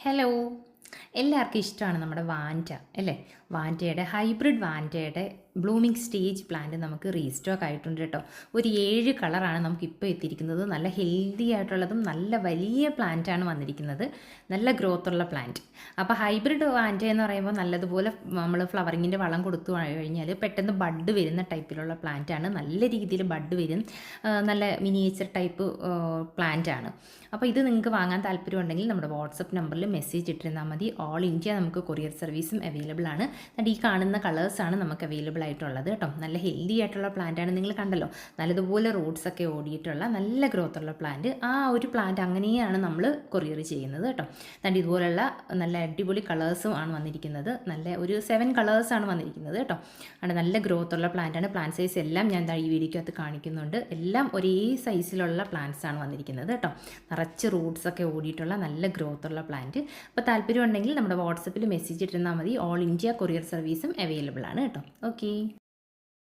Hello എല്ലാവർക്കും ഇഷ്ടമാണ് നമ്മുടെ വാന്റ അല്ലേ? വാന്റയുടെ ഹൈബ്രിഡ് വാന്റയുടെ ബ്ലൂമിങ് സ്റ്റേജ് പ്ലാന്റ് നമുക്ക് റീസ്റ്റോക്ക് ആയിട്ടുണ്ട് കേട്ടോ. ഒരു ഏഴ് കളറാണ് നമുക്ക് ഇപ്പോൾ എത്തിയിരിക്കുന്നത്. നല്ല ഹെൽത്തി ആയിട്ടുള്ളതും നല്ല വലിയ പ്ലാന്റാണ് വന്നിരിക്കുന്നത്. നല്ല ഗ്രോത്ത് ഉള്ള പ്ലാന്റ് അപ്പോൾ ഹൈബ്രിഡ് പ്ലാന്റ് എന്ന് പറയുമ്പോൾ നല്ലതുപോലെ നമ്മൾ ഫ്ലവറിങ്ങിന്റെ വളം കൊടുത്തു കഴിഞ്ഞാൽ പെട്ടെന്ന് ബഡ് വരുന്ന ടൈപ്പിലുള്ള പ്ലാന്റ് ആണ്. നല്ല രീതിയിൽ ബഡ് വരും. നല്ല മിനിയേച്ചർ ടൈപ്പ് പ്ലാന്റ് ആണ്. അപ്പോൾ ഇത് നിങ്ങൾക്ക് വാങ്ങാൻ താല്പര്യമുണ്ടെങ്കിൽ നമ്മുടെ വാട്സപ്പ് നമ്പറിൽ മെസ്സേജ് ഇട്ടിരുന്നാൽ മതി. ഓൾ ഇന്ത്യ നമുക്ക് കൊറിയർ സർവീസും അവൈലബിൾ ആണ്. ഈ കാണുന്ന കളേഴ്സാണ് നമുക്ക് അവൈലബിൾ ആയിട്ടുള്ളത് കേട്ടോ. നല്ല ഹെൽത്തി ആയിട്ടുള്ള പ്ലാന്റ് ആണ് നിങ്ങൾ കണ്ടല്ലോ. നല്ലതുപോലെ റൂട്ട്സ് ഒക്കെ ഓടിയിട്ടുള്ള നല്ല ഗ്രോത്ത് ഉള്ള പ്ലാന്റ് ആ ഒരു പ്ലാന്റ് അങ്ങനെയാണ് നമ്മൾ കൊറിയർ ചെയ്യുന്നത് കേട്ടോ. എന്നിട്ട് ഇതുപോലുള്ള നല്ല അടിപൊളി കളേഴ്സും ആണ് വന്നിരിക്കുന്നത്. നല്ല ഒരു സെവൻ കളേഴ്സ് ആണ് വന്നിരിക്കുന്നത് കേട്ടോ. ആണ് നല്ല ഗ്രോത്ത് ഉള്ള പ്ലാന്റ് ആണ്. പ്ലാന്റ് സൈസ് എല്ലാം ഞാൻ ഈ വീഡിയോക്കകത്ത് കാണിക്കുന്നുണ്ട്. എല്ലാം ഒരേ സൈസിലുള്ള പ്ലാന്റ്സ് ആണ് വന്നിരിക്കുന്നത് കേട്ടോ. നിറച്ച് റൂട്ട്സ് ഒക്കെ ഓടിയിട്ടുള്ള നല്ല ഗ്രോത്ത് ഉള്ള പ്ലാന്റ് അപ്പോൾ താല്പര്യം ഉണ്ടെങ്കിൽ നമ്മുടെ വാട്സപ്പിൽ മെസ്സേജ് ഇട്ടിരുന്നാൽ മതി. ഓൾ ഇന്ത്യ കൊറിയർ സർവീസും അവൈലബിൾ ആണ് കേട്ടോ. Okay Bye.